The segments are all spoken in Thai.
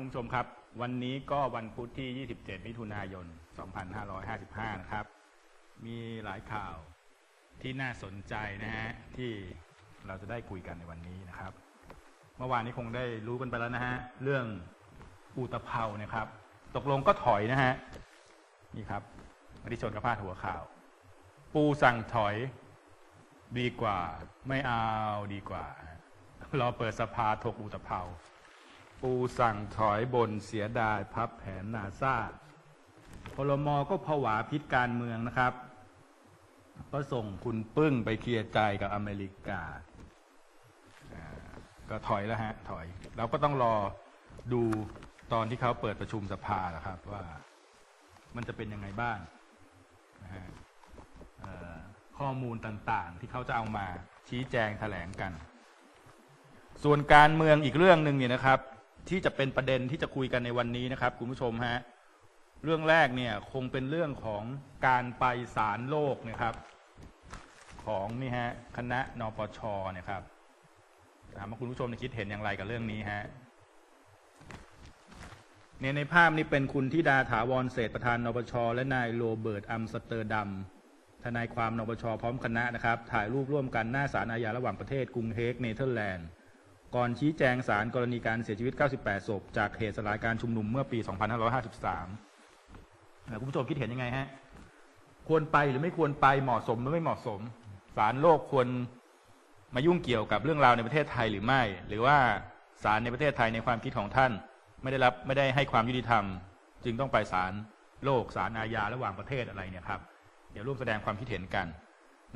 คุณผู้ชมครับ วันนี้ก็วันพุธที่ 27 มิถุนายน 2555 นะครับ มีหลายข่าวที่น่าสนใจนะฮะที่เราจะได้คุยกันในวันนี้นะครับ เมื่อวานนี้คงได้รู้กันไปแล้วนะฮะเรื่องอุตภเปานะครับ ตกลงก็ถอยนะฮะนี่ครับอธิชนกระพาดหัวข่าว ปูสั่งถอยดีกว่า ไม่เอาดีกว่า รอเปิดสภาถกอุตภเปา ปูสั่งถอยบนเสียดายพับแผนนาซาพลมก็ผวาพิษการเมืองนะครับ ก็ส่งคุณปึ้งไปเคลียร์ใจกับอเมริกา ก็ถอยแล้วฮะ ถอย เราก็ต้องรอดูตอนที่เขาเปิดประชุมสภาครับว่ามันจะเป็นยังไงบ้างนะฮะข้อมูลต่างๆ ที่เขาจะเอามาชี้แจงแถลงกัน ส่วนการเมืองอีกเรื่องหนึ่งเนี่ยนะครับ ที่จะเป็นประเด็นที่จะคุยกันในวันนี้นะครับ คุณผู้ชมฮะเรื่องแรกเนี่ยคงเป็นเรื่องของการไปศาลโลกนะครับ ของนี่ฮะคณะนปชเนี่ยครับถามว่าคุณผู้ชมคิดเห็นอย่างไรกับเรื่องนี้ฮะเนี่ยในภาพนี้เป็นคุณธิดาถาวรเศษประธานนปชและนายโรเบิร์ตอัมสเตอร์ดัมทนายความนปชพร้อมคณะนะครับ ถ่ายรูปร่วมกันหน้าศาลอาญาระหว่างประเทศกรุงเฮกเนเธอร์แลนด์ ก่อนชี้แจงสารกรณีการเสียชีวิต 98 ศพ จากเหตุสลายการชุมนุมเมื่อปี 2553 คุณผู้ชมคิดเห็นยังไงฮะ ควรไปหรือไม่ควรไป เหมาะสมหรือไม่เหมาะสมศาลโลกควรมายุ่งเกี่ยวกับเรื่องราวในประเทศไทยหรือไม่ หรือว่าศาลในประเทศไทยในความคิดของท่าน ไม่ได้รับไม่ได้ให้ความยุติธรรม จึงต้องไปศาลโลกศาลอาญาระหว่างประเทศอะไรเนี่ยครับ เดี๋ยวร่วมแสดงความคิดเห็นกัน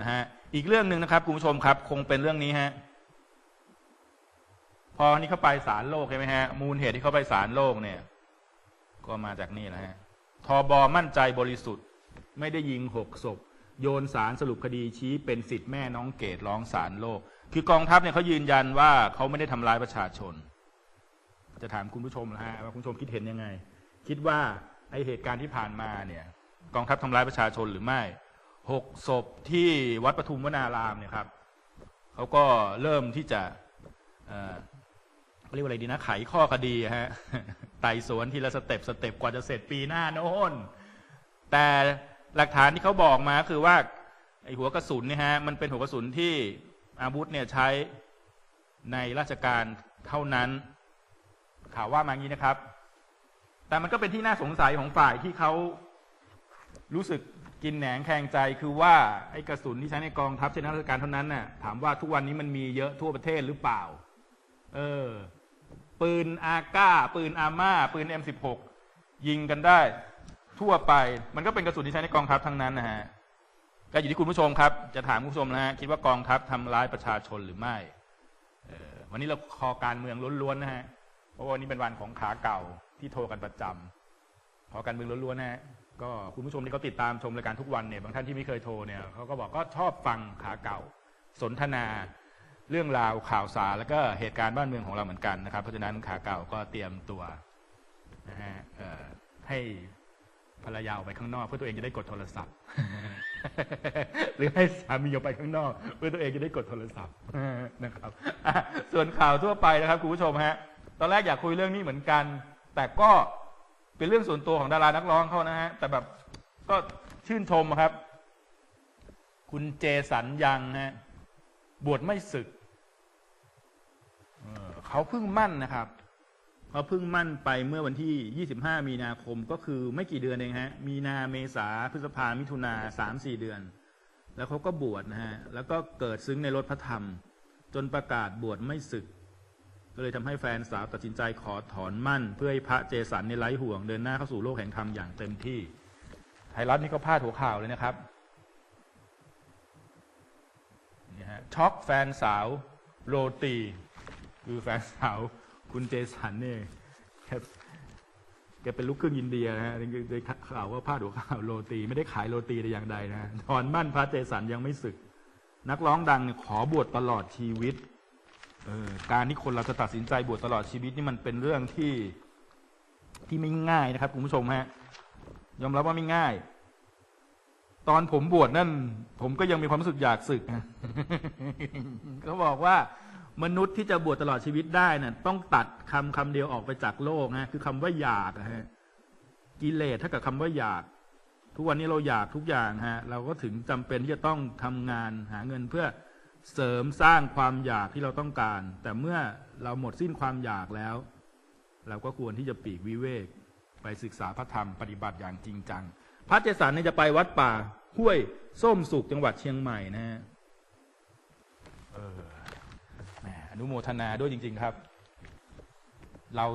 นะฮะ อีกเรื่องหนึ่งนะครับคุณผู้ชมครับ คงเป็นเรื่องนี้ฮะ อนี่เข้าไปศาลโลกใช่ไหมฮะ มูลเหตุที่เขาไปศาลโลกเนี่ย ก็มาจากนี่แหละฮะทอบอมั่นใจบริสุทธิ์ ไม่ได้ยิงหกศพ โยนสารสรุปคดีชี้เป็นสิทธิ์แม่น้องเกดร้องศาลโลก คือกองทัพเนี่ยเขายืนยันว่าเขาไม่ได้ทำร้ายประชาชน จะถามคุณผู้ชมนะฮะว่าคุณผู้ชมคิดเห็นยังไง คิดว่าไอเหตุการณ์ที่ผ่านมาเนี่ย กองทัพทำร้ายประชาชนหรือไม่หกศพที่วัดปทุมวนารามเนี่ยครับเขาก็เริ่มที่จะ เรียกว่าอะไรดีนะ ไขข้อคดีฮะไต่สวนทีละสเต็ปสเต็ปกว่าจะเสร็จปีหน้าโน้นแต่หลักฐานที่เขาบอกมาคือว่าไอหัวกระสุนเนี่ยฮะมันเป็นหัวกระสุนที่อาวุธเนี่ยใช้ในราชการเท่านั้น ข่าวว่ามางนี้นะครับ แต่มันก็เป็นที่น่าสงสัยของฝ่ายที่เขารู้สึกกินแหนงแคงใจคือว่าไอ้กระสุนที่ใช้ในกองทัพใช้ในราชการเท่านั้นน่ะถามว่าทุกวันนี้มันมีเยอะทั่วประเทศหรือเปล่า เออ ปืนอาก้า ปืนอาม่า ปืน M16 ยิงกันได้ ทั่วไปมันก็เป็นกระสุนที่ใช้ในกองทัพทั้งนั้นนะฮะก็อยู่ที่คุณผู้ชมครับ จะถามคุณผู้ชมนะฮะคิดว่ากองทัพทำร้ายประชาชนหรือไม่วันนี้เราคอการเมืองล้วนๆนะฮะเพราะวันนี้เป็นวันของขาเก่าที่โทรกันประจำขอการเมืองล้วนๆนะฮะก็คุณผู้ชมที่เขาติดตามชมรายการทุกวันเนี่ยบางท่านที่ไม่เคยโทรเนี่ยเขาก็บอกก็ชอบฟังขาเก่า สนทนา เรื่องราวข่าวสารแล้วก็เหตุการณ์บ้านเมืองของเราเหมือนกันนะครับ เพราะฉะนั้นขาเก่าก็เตรียมตัวนะฮะให้ภรรยาออกไปข้างนอก เพื่อตัวเองจะได้กดโทรศัพท์ หรือให้สามีออกไปข้างนอก เพื่อตัวเองจะได้กดโทรศัพท์นะครับส่วนข่าวทั่วไปนะครับคุณผู้ชมฮะตอนแรกอยากคุยเรื่องนี้เหมือนกัน แต่ก็เป็นเรื่องส่วนตัวของดารานักร้องเขานะฮะแต่แบบก็ชื่นชมครับ คุณเจสันยังฮะบวชไม่ศึก เขาเพิ่งมั่นนะครับเขาเพิ่งมั่นไปเมื่อวันที่ 25 มีนาคมก็คือไม่กี่เดือนเองฮะ มีนาเมษาพฤษภามิถุนาสามสี่เดือน แล้วเขาก็บวชนะฮะ แล้วก็เกิดซึ้งในรถพระธรรม จนประกาศบวชไม่ศึก ก็เลยทำให้แฟนสาวตัดสินใจขอถอนมั่น เพื่อให้พระเจสันในไร้ห่วงเดินหน้าเข้าสู่โลกแห่งธรรมอย่างเต็มที่ ไทยรัฐนี่ก็พาดหัวข่าวเลยนะครับนี่ฮะช็อกแฟนสาวโรตี คือแฟนสาวคุณเจสันเนี่ยแกเป็นลูกครึ่งอินเดียนะฮะได้ข่าวว่าพาดหัวข่าวโรตี ไม่ได้ขายโรตีแต่อย่างใดนะฮะถอนมั่นพระเจสันยังไม่ศึก นักร้องดังเนี่ยขอบวชตลอดชีวิตเออการที่คนเราจะตัดสินใจบวชตลอดชีวิตนี่มันเป็นเรื่องที่ที่ไม่ง่ายนะครับคุณผู้ชมฮะยอมรับว่าไม่ง่าย ตอนผมบวชนั่น ผมก็ยังมีความรู้สึกอยากศึกนะเขาบอกว่า มนุษย์ที่จะบวชตลอดชีวิตได้น่ะต้องตัดคำคำเดียวออกไปจากโลกนะคือคำว่าอยากฮะกิเลสเท่ากับคำว่าอยาก ทุกวันนี้เราอยากทุกอย่างฮะ เราก็ถึงจำเป็นที่จะต้องทำงานหาเงินเพื่อเสริมสร้างความอยากที่เราต้องการ แต่เมื่อเราหมดสิ้นความอยากแล้ว เราก็ควรที่จะปีกวิเวก ไปศึกษาพระธรรมปฏิบัติอย่างจริงจังพระเจสันเนี่ยจะไปวัดป่าห้วยส้มสุกจังหวัดเชียงใหม่นะฮะเออ อนุโมทนาด้วยจริง ๆครับ เรา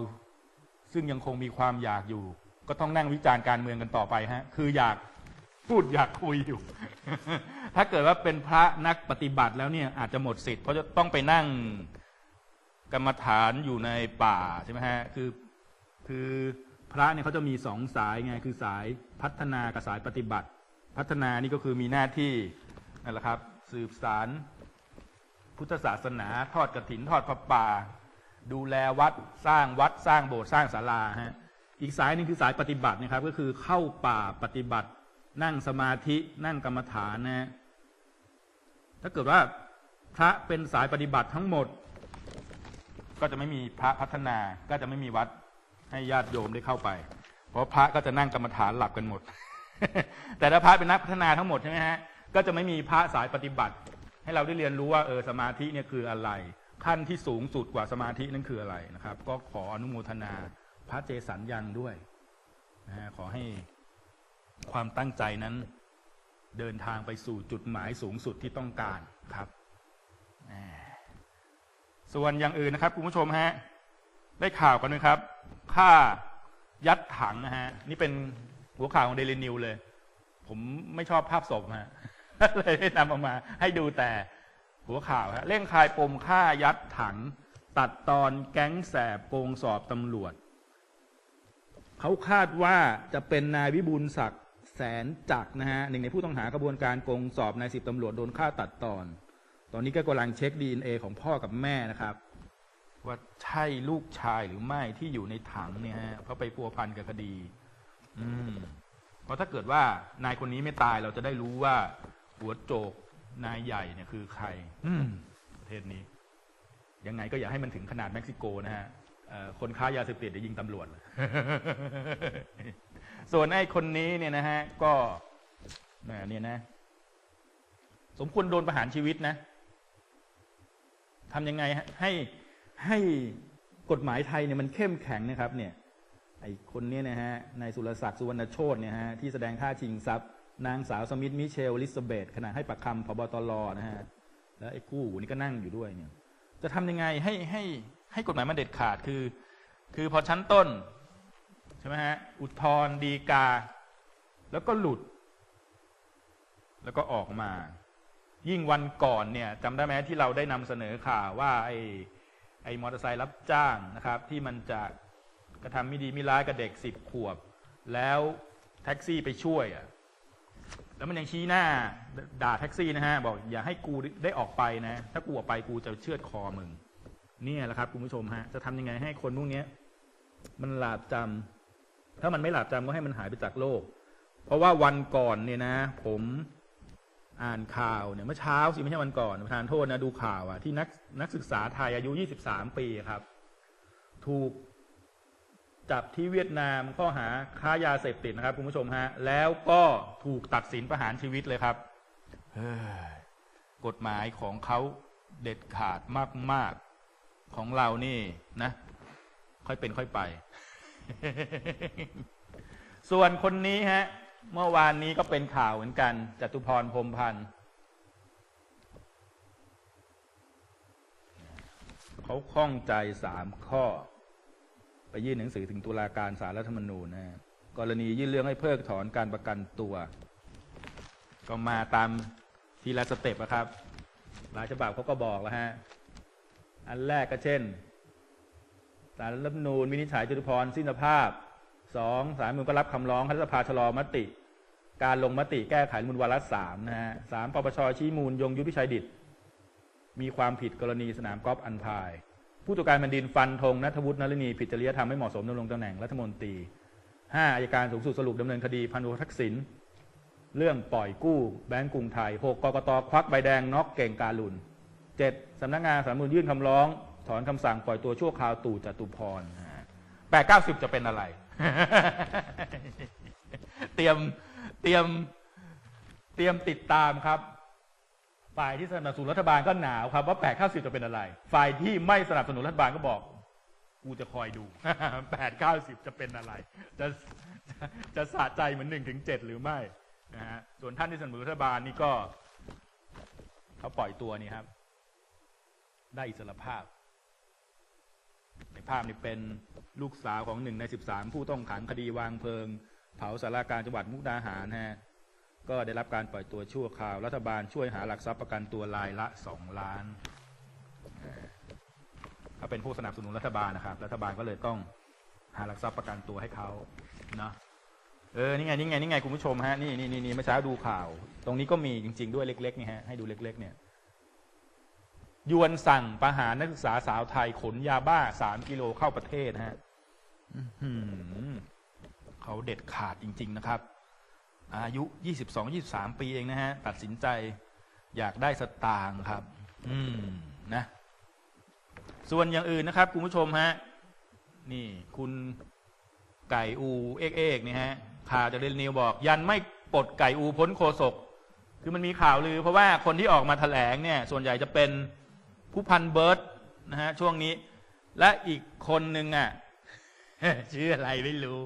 ซึ่งยังคงมีความอยากอยู่ ก็ต้องนั่งวิจารณ์การเมืองกันต่อไปฮะ คืออยากพูดอยากคุยอยู่ ถ้าเกิดว่าเป็นพระนักปฏิบัติแล้วเนี่ยอาจจะหมดสิทธิ์เพราะจะต้องไปนั่งกรรมฐานอยู่ในป่าใช่ไหมฮะ คือคือพระเนี่ยเขาจะมีสองสายไง คือสายพัฒนากับสายปฏิบัติ พัฒนานี่ก็คือมีหน้าที่นั่นแหละครับ สืบสาร พุทธศาสนาทอดกระถินทอดพระป่า ดูแลวัดสร้างวัดสร้างโบสถ์สร้างศาลาฮะอีกสายหนึงคือสายปฏิบัตินะครับ ก็คือเข้าป่าปฏิบัติ นั่งสมาธินั่งกรรมฐานนะฮะถ้าเกิดว่าพระเป็นสายปฏิบัติทั้งหมด ก็จะไม่มีพระพัฒนาก็จะไม่มีวัดให้ญาติโยมได้เข้าไป เพราะพระก็จะนั่งกรรมฐานหลับกันหมด แต่ถ้าพระเป็นนักพัฒนาทั้งหมดใช่ไหมฮะก็จะไม่มีพระสายปฏิบัติ ให้เราได้เรียนรู้ว่าเออสมาธิเนี่ยคืออะไร ขั้นที่สูงสุดกว่าสมาธินั่นคืออะไรนะครับ ก็ขออนุโมทนาพระเจสันยังด้วยนะฮะขอให้ความตั้งใจนั้น เดินทางไปสู่จุดหมายสูงสุดที่ต้องการครับส่วนอย่างอื่นนะครับคุณผู้ชมฮะได้ข่าวกันไหมครับค่ายัดถังนะฮะนี่เป็นหัวข่าวของเดลินิวเลย ผมไม่ชอบภาพศพฮะ เลยได้นำออกมา ให้ดูแต่หัวข่าวฮะเร่งคลายปมฆ่ายัดถัง ตัดตอนแก๊งแสบโกงสอบตำรวจ เขาคาดว่าจะเป็นนายวิบูลศักดิ์แสนจักนะฮะหนึ่งในผู้ต้องหากระบวนการโกงสอบนายสิบตำรวจโดนฆ่าตัดตอน ตอนนี้ก็กำลังเช็คดีเอของพ่อกับแม่นะครับ ว่าใช่ลูกชายหรือไม่ที่อยู่ในถังเนี่ยฮะเพราะไปพัวพันกับคดี อืมเพราะถ้าเกิดว่านายคนนี้ไม่ตายเราจะได้รู้ว่า หัวโจกนายใหญ่เนี่ยคือใครอืมประเทศนี้ ยังไงก็อย่าให้มันถึงขนาดเม็กซิโกนะฮะเอ่อคนค้ายาเสพติดเดี๋ยวยิงตำรวจส่วนไอ้คนนี้เนี่ยนะฮะ ก็แหมเนี่ยนะ สมควรโดนประหารชีวิตนะทำยังไงฮะให้ให้กฎหมายไทยเนี่ยมันเข้มแข็งนะครับ เนี่ย ไอ้คนเนี้นะฮะนายสุรศักดิ์สุวรรณโชตเนี่ยฮะที่แสดงท่าชิงทรัพย์ นางสาวสมิธมิเชลลิซาเบธขณะให้ปากคำพบตรนะฮะแล้วไอ้กู้นี่ก็นั่งอยู่ด้วยเนี่ย จะทำยังไงให้ให้ให้กฎหมายมันเด็ดขาดคือ คือพอชั้นต้นใช่ไหมฮะอุทธรดีกา แล้วก็หลุด แล้วก็ออกมา ยิ่งวันก่อนเนี่ยจำได้ไหมที่เราได้นำเสนอข่าวว่า ไอ้ไอ้มอเตอร์ไซค์รับจ้างนะครับ ที่มันจะกระทำไม่ดีไม่ร้ายกับเด็กสิบขวบ แล้วแท็กซี่ไปช่วยอะ แล้วมันยังชี้หน้าด่าแท็กซี่นะฮะ บอกอย่าให้กูได้ออกไปนะ ถ้ากูออกไปกูจะเชือดคอมึง เนี่ยแหละครับคุณผู้ชมฮะ จะทำยังไงให้คนพวกนี้ย มันหลาบจำถ้ามันไม่หลาบจำก็ให้มันหายไปจากโลก เพราะว่าวันก่อนเนี่ยนะ ผมอ่านข่าวเนี่ยเมื่อเช้าสิไม่ใช่วันก่อนประธานโทษนะดูข่าวอะที่นักนักศึกษาไทยอายุ 23 ปีครับ ถูก จับที่เวียดนามข้อหาค้ายาเสพติดนะครับคุณผู้ชมฮะ แล้วก็ถูกตัดสินประหารชีวิตเลยครับกฎหมายของเขาเด็ดขาดมาก ๆ ของเรานี่นะ ค่อยเป็นค่อยไป ส่วนคนนี้ฮะ เมื่อวานนี้ก็เป็นข่าวเหมือนกันจตุพรพรมพันธ์เขาข้องใจสามข้อ ยื่นหนังสือถึงตุลาการสารรัฐธรรมนูญนะฮะกรณียื่นเรื่องให้เพิกถอนการประกันตัว ก็มาตามทีละสเต็ปอะครับ หลายฉบับเขาก็บอกแล้วฮะ อันแรกก็เช่นสารรัฐธรรมนูญวินิจฉัยจตุพรสิ้นภาพสองสารรัฐธรรมนูญก็รับคำร้องรัฐสภาชะลอมติ การลงมติแก้ไขรัฐธรรมนูญวาระสามนะฮะสามปปชชี้มูลยงยุทธพิชัยดิตมีความผิดกรณีสนามกอล์ฟอันพาย ผู้ตรวจการแผ่นดินฟันธงนัทวุฒินรณีผิดจริยธรรมไม่เหมาะสมดำรงตำแหน่งรัฐมนตรีห้าอายการสูงสุดสรุปดำเนินคดีพันธุทักษิณเรื่องปล่อยกู้แบงก์กรุงไทยหกกกตควักใบแดงน็อกเก่งการุนเจ็ดสำนักงานสารฐธรรมนูญยื่นคำร้อง ถอนคำสั่งปล่อยตัวชั่วคราวตู่จตุพรแปดเก้าสิบจะเป็นอะไร เตรียมเตรียมเตรียมติดตามครับ ฝ่ายที่สนับสนุนรัฐบาลก็หนาวครับว่าแปดเก้าสิบจะเป็นอะไร ฝ่ายที่ไม่สนับสนุนรัฐบาลก็บอกกูจะคอยดูแปดเก้าสิบจะเป็นอะไรจะจะจะสะใจเหมือนหนึ่งถึงเจ็ดหรือไม่นะฮะส่วนท่านที่สนับสนุนรัฐบาลนี่ก็เขาปล่อยตัวนี่ครับ ได้อิสรภาพ ในภาพนี้เป็นลูกสาวของหนึ่งในสิบสามผู้ต้องขังคดีวางเพลิง เผาสาราการจังหวัดมุกดาหารฮะ ก็ได้รับการปล่อยตัวชั่วคราว รัฐบาลช่วยหาหลักทรัพย์ประกันตัวรายละสองล้านเขาเป็นผู้สนับสนุนรัฐบาลนะครับ รัฐบาลก็เลยต้องหาหลักทรัพย์ประกันตัวให้เขาเนาะเออ นี่ไง นี่ไง นี่ไง คุณผู้ชมฮะ นี่นี่นี่เมื่อเช้าดูข่าว ตรงนี้ก็มีจริง ๆ ด้วยเล็กๆนี่ฮะ ให้ดูเล็ก ๆ เนี่ย ยวนสั่งประหารนักศึกษาสาวไทยขนยาบ้าสามกิโลเข้าประเทศฮะเขาเด็ดขาดจริง ๆ นะครับ อายุ 22-23 ปีเองนะฮะ ตัดสินใจอยากได้สตางค์ครับ อืมนะ ส่วนอย่างอื่นนะครับคุณผู้ชมฮะ นี่คุณไก่อูเอกเอกนี่ฮะข่าวจากเดลนิวบอก ยันไม่ปลดไก่อูพ้นโคศก คือมันมีข่าวลือ เพราะว่าคนที่ออกมาแถลงเนี่ย ส่วนใหญ่จะเป็นผู้พันเบิร์ตนะฮะช่วงนี้ และอีกคนหนึ่งอะ ชื่ออะไรไม่รู้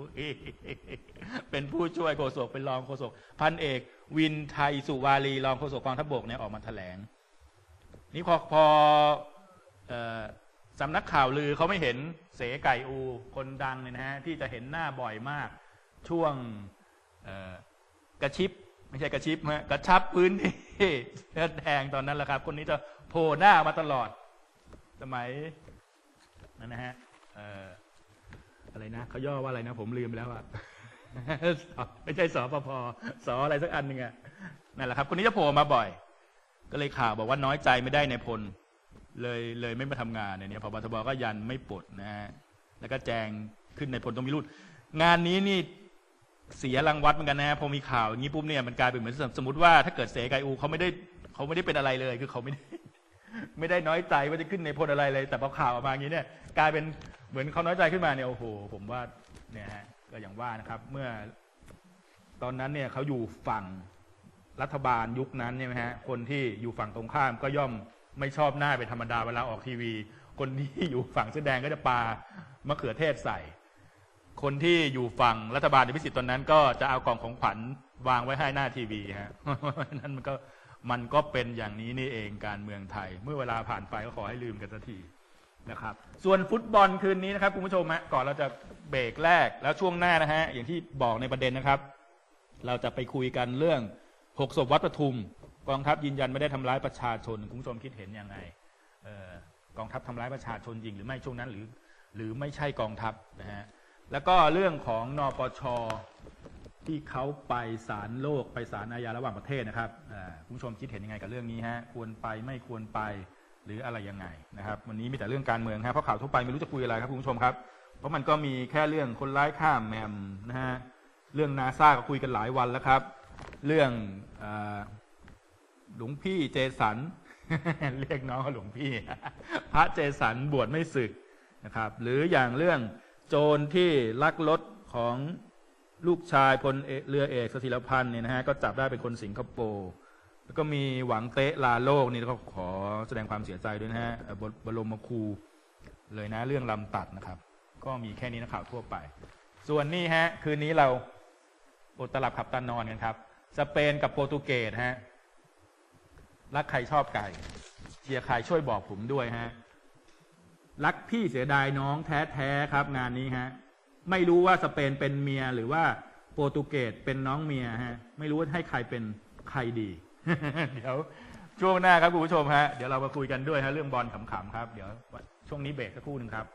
เป็นผู้ช่วยโฆษกเป็นรองโฆษกพันเอก วินไทยสุวารีรองโฆษกกองทัพบกเนี่ยออกมาแถลง นี่พอพออสำนักข่าวลือเขาไม่เห็นเสไก่อู คนดังเนี่ยนะฮะที่จะเห็นหน้าบ่อยมาก ช่วงกระชิบไม่ใช่กระชิบฮะกระชับพื้นที่เลือแดงตอนนั้นแหละครับ คนนี้จะโผล่หน้ามาตลอด สมัยนั่นนะฮะ อะไรนะเขาย่อว่าอะไรนะผมลืมแล้วอะไม่ใช่สปพสออะไรสักอันหนึ่งอะนั่นแหละครับคนนี้จะโผล่มาบ่อย ก็เลยข่าวบอกว่าน้อยใจไม่ได้ในพล เลยเลยไม่มาทำงานเนี่ยพบทบก็ยันไม่ปลดนะฮะแล้วก็แจงขึ้นในพลต้องมีรุ่นงานนี้นี่เสียรังวัดเหมือนกันนะพอมีข่าวอย่างนี้ปุ๊บเนี่ยมันกลายเป็นเหมือนสมมติว่าถ้าเกิดเสกายอูเขาไม่ได้เขาไม่ได้เป็นอะไรเลย คือเขาไม่ได้ ไม่ได้น้อยใจว่าจะขึ้นในพลอะไรเลย แต่พอข่าวออกมาอย่างนี้เนี่ย กลายเป็นเหมือนเขาน้อยใจขึ้นมาเนี่ยโอ้โหผมว่าเนี่ยฮะก็อย่างว่านะครับ เมื่อ ตอนนั้นเนี่ยเขาอยู่ฝั่งรัฐบาลยุคนั้นใช่ไหมฮะคนที่อยู่ฝั่งตรงข้ามก็ย่อมไม่ชอบหน้าเป็นธรรมดาเวลาออกทีวี คนที่อยู่ฝั่งเสื้อแดงก็จะปามะเขือเทศใส่ คนที่อยู่ฝั่งรัฐบาลในพิสิทธิ์ตอนนั้น ก็จะเอากล่องของขวัญวางไว้ให้หน้าทีวีฮะนั่นมันก็ มันก็เป็นอย่างนี้นี่เองการเมืองไทย เมื่อเวลาผ่านไปก็ขอให้ลืมกันสักทีนะครับ ส่วนฟุตบอลคืนนี้นะครับคุณผู้ชมฮะก่อนเราจะเบรกแรกแล้วช่วงหน้านะฮะอย่างที่บอกในประเด็นนะครับ เราจะไปคุยกันเรื่องหกศพวัดปทุม กองทัพยืนยันไม่ได้ทำร้ายประชาชนคุณผู้ชมคิดเห็นยังไงออกองทัพทำร้ายประชาชนจริงหรือไม่ช่วงนั้นหรือ หรือไม่ใช่กองทัพนะฮะแล้วก็เรื่องของนปช ที่เขาไปศาลโลกไปศาลอาญาระหว่างประเทศนะครับคุณผู้ชมคิดเห็นยังไงกับเรื่องนี้ฮะควรไปไม่ควรไปหรืออะไรยังไงนะครับ วันนี้มีแต่เรื่องการเมืองฮะเพราะข่าวทั่วไปไม่รู้จะคุยอะไรครับคุณผู้ชมครับ เพราะมันก็มีแค่เรื่องคนร้ายข้ามแมมนะฮะเรื่องนาซาก็คุยกันหลายวันแล้วครับ เรื่องหลวงพี่เจสันเรียกน้องหลวงพี่ พระเจสันบวชไม่ศึกนะครับ หรืออย่างเรื่องโจรที่ลักรถของ ลูกชายพลเรือเอกสถิรพันธ์เนี่ยนะฮะก็จับได้เป็นคนสิงคโปร์แล้วก็มีหวังเตะลาโลกนี่ก็ขอแสดงความเสียใจด้วยนะฮะบรบรมครูเลยนะเรื่องลำตัดนะครับ ก็มีแค่นี้นะข่าวทั่วไป ส่วนนี้ฮะคืนนี้เราอดตลับขับตานอนกันครับ สเปนกับโปรตุเกสฮะรักใครชอบไก่เชียร์ใครช่วยบอกผมด้วยฮะรักพี่เสียดายน้องแท้ๆครับ งานนี้ฮะ ไม่รู้ว่าสเปนเป็นเมียหรือว่าโปรตุเกสเป็นน้องเมียฮะ ไม่รู้ว่าให้ใครเป็นใครดี เดี๋ยวช่วงหน้าครับคุณผู้ชมฮะ เดี๋ยวเรามาคุยกันด้วยฮะเรื่องบอลขำๆครับ เดี๋ยวช่วงนี้เบรกสักครู่หนึ่งครับ